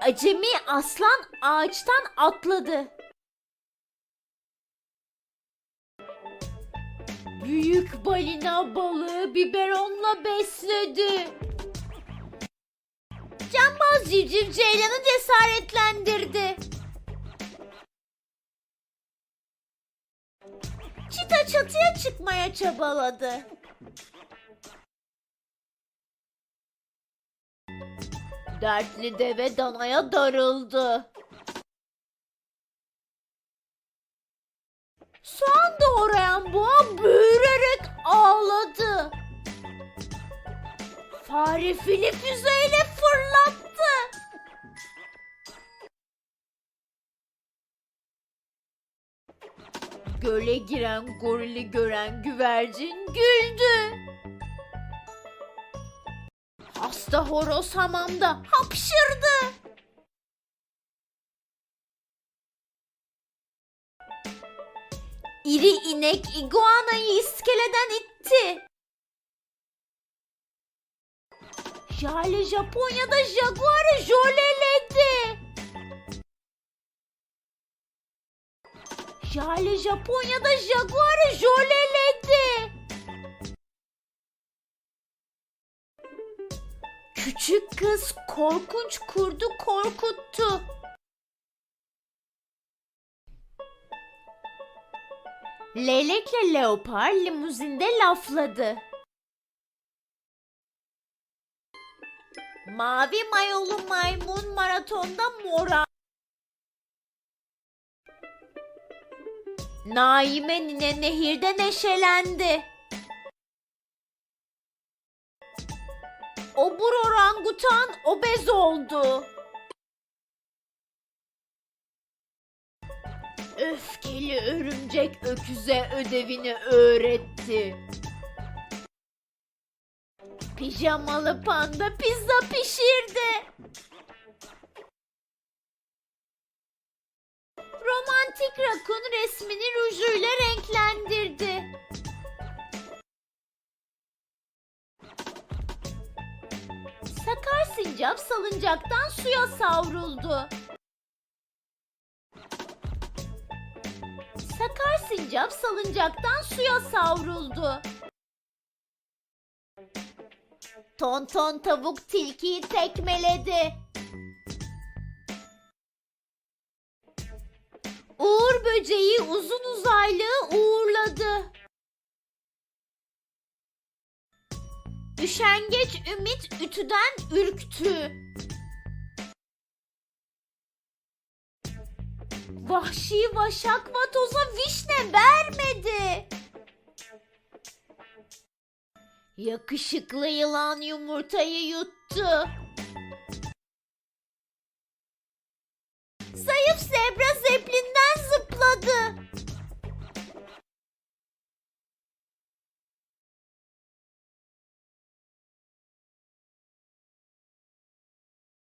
Acemi aslan ağaçtan atladı. Büyük balina balığı biberonla besledi. Cambaz civciv ceylanı cesaretlendirdi. Çita çatıya çıkmaya çabaladı. Dertli deve danaya darıldı. Soğan doğrayan boğa büyürerek ağladı. Fare fili füzeyle fırlattı. Göle giren gorili gören güvercin güldü. Hasta horoz hamamda hapşırdı. İri inek iguanayı iskeleden itti. Jale Japonya'da jaguarı jöleledi. Jale Japonya'da jaguarı jöleledi. Küçük kız korkunç kurdu korkuttu. Leylekle leopar limuzinde lafladı. Mavi mayolu maymun maratonda mora. Naime nine nehirde neşelendi. Obur orangutan obez oldu. Öfkeli örümcek öküze ödevini öğretti. Pijamalı panda pizza pişirdi. Romantik rakun resmini rujuyla renklendirdi. Sincap salıncaktan suya savruldu. Sakar sincap salıncaktan suya savruldu. Tonton tavuk tilkiyi tekmeledi. Uğur böceği uzun uzaylığı Üşengeç Ümit ütüden ürktü. Vahşi Başak Vatoz'a vişne vermedi. Yakışıklı yılan yumurtayı yuttu. Zayıf zebra